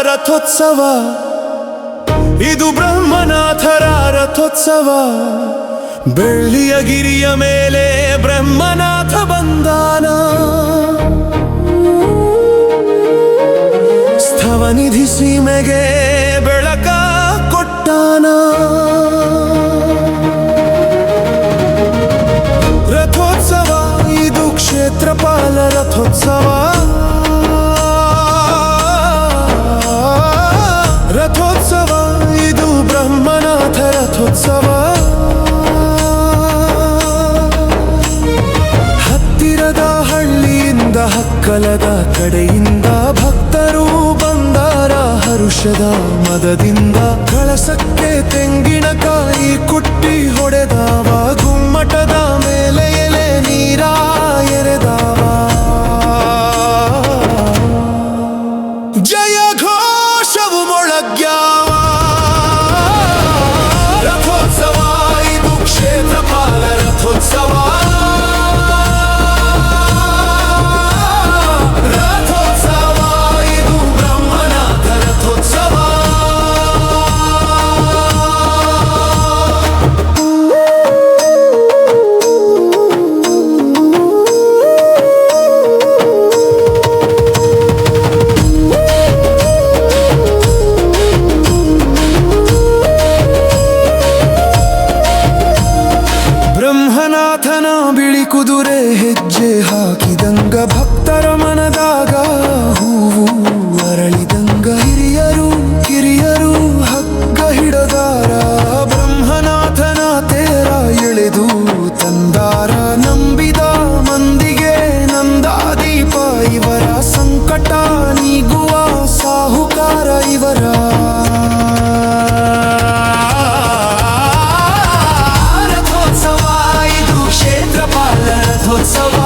ರಥೋತ್ಸವ. ಇದು ಬ್ರಹ್ಮನಾಥರ ರಥೋತ್ಸವ. ಬೆಳ್ಳಿಯ ಗಿರಿಯ ಮೇಲೆ ಬ್ರಹ್ಮನಾಥ ಬಂದಾನ ಸ್ಥವನಿಧಿ ಸೀಮೆಗೆ ಬೆಳಕ ಕೊಟ್ಟಾನ. ರಥೋತ್ಸವ, ಇದು ಕ್ಷೇತ್ರಪಾಲ ರಥೋತ್ಸವ. ರಥೋತ್ಸವ ಇದು ಬ್ರಹ್ಮನಾಥ ರಥೋತ್ಸವ. ಹತ್ತಿರದ ಹಳ್ಳಿಯಿಂದ ಹಕ್ಕಲದ ಕಡೆಯಿಂದ ಭಕ್ತರು ಬಂದಾರ ಹರುಷದ ಮದದಿಂದ. ಕಳಸಕ್ಕೆ ತೆಂಗಿನ ರಥನ ಬಿಳಿ ಕುದುರೆ ಹೆಜ್ಜೆ ಹಾಕಿದಂಗ ಭಕ್ತರ ಮನದಾಗ ಹೂವು ಅರಳಿದಂಗ ಹಿರಿಯರು ಕಿರಿಯರು ಹಗ್ಗ ಹಿಡದಾರ. ಬ್ರಹ್ಮನಾಥನ ತೇರ ಎಳೆದು ತಂದಾರ. ನಂಬಿದ ಮಂದಿಗೆ ನಂದಾದೀಪ, ಇವರ ಸಂಕಟ ನೀಗುವ so long.